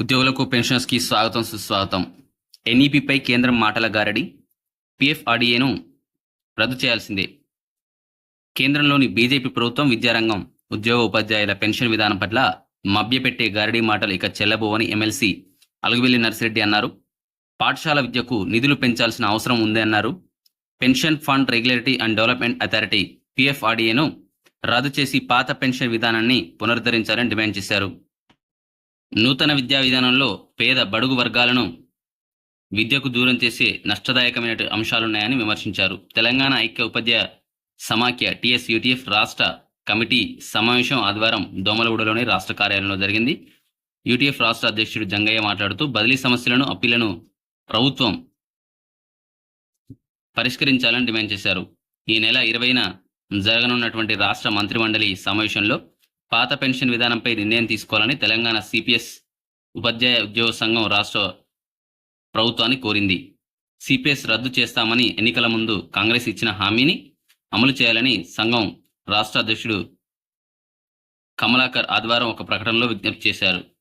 ఉద్యోగులకు పెన్షనర్స్కి స్వాగతం సుస్వాగతం. ఎన్ఈపిపై కేంద్రం మాటల గారడి. పిఎఫ్ఆర్డీఏను రద్దు చేయాల్సిందే. కేంద్రంలోని బీజేపీ ప్రభుత్వం విద్యారంగం ఉద్యోగ ఉపాధ్యాయుల పెన్షన్ విధానం పట్ల మభ్యపెట్టే గారడీ మాటలు ఇక చెల్లబోవని ఎమ్మెల్సీ అలుగువెల్లి నర్సిరెడ్డి అన్నారు. పాఠశాల విద్యకు నిధులు పెంచాల్సిన అవసరం ఉంది అన్నారు. Pension fund regulatory and development authority పిఎఫ్ఆర్డీఏను రద్దు చేసి పాత పెన్షన్ విధానాన్ని పునరుద్ధరించాలని డిమాండ్ చేశారు. నూతన విద్యా విధానంలో పేద బడుగు వర్గాలను విద్యకు దూరం చేసే నష్టదాయకమైన అంశాలున్నాయని విమర్శించారు. తెలంగాణ ఐక్య ఉపాధ్యాయ సమాఖ్య టిఎస్ యూటీఎఫ్ రాష్ట్ర కమిటీ సమావేశం ఆదివారం దోమలగూడలోని రాష్ట్ర కార్యాలయంలో జరిగింది. యూటీఎఫ్ రాష్ట్ర అధ్యక్షుడు జంగయ్య మాట్లాడుతూ బదిలీ సమస్యలను అప్పీలను ప్రభుత్వం పరిష్కరించాలని డిమాండ్ చేశారు. ఈ నెల ఇరవైన జరగనున్నటువంటి రాష్ట్ర మంత్రిమండలి సమావేశంలో పాత పెన్షన్ విధానంపై నిర్ణయం తీసుకోవాలని తెలంగాణ సిపిఎస్ ఉపాధ్యాయ ఉద్యోగ సంఘం రాష్ట్ర ప్రభుత్వాన్ని కోరింది. సిపిఎస్ రద్దు చేస్తామని ఎన్నికల ముందు కాంగ్రెస్ ఇచ్చిన హామీని అమలు చేయాలని సంఘం రాష్ట్ర అధ్యక్షుడు కమలాకర్ ఆదివారం ఒక ప్రకటనలో విజ్ఞప్తి చేశారు.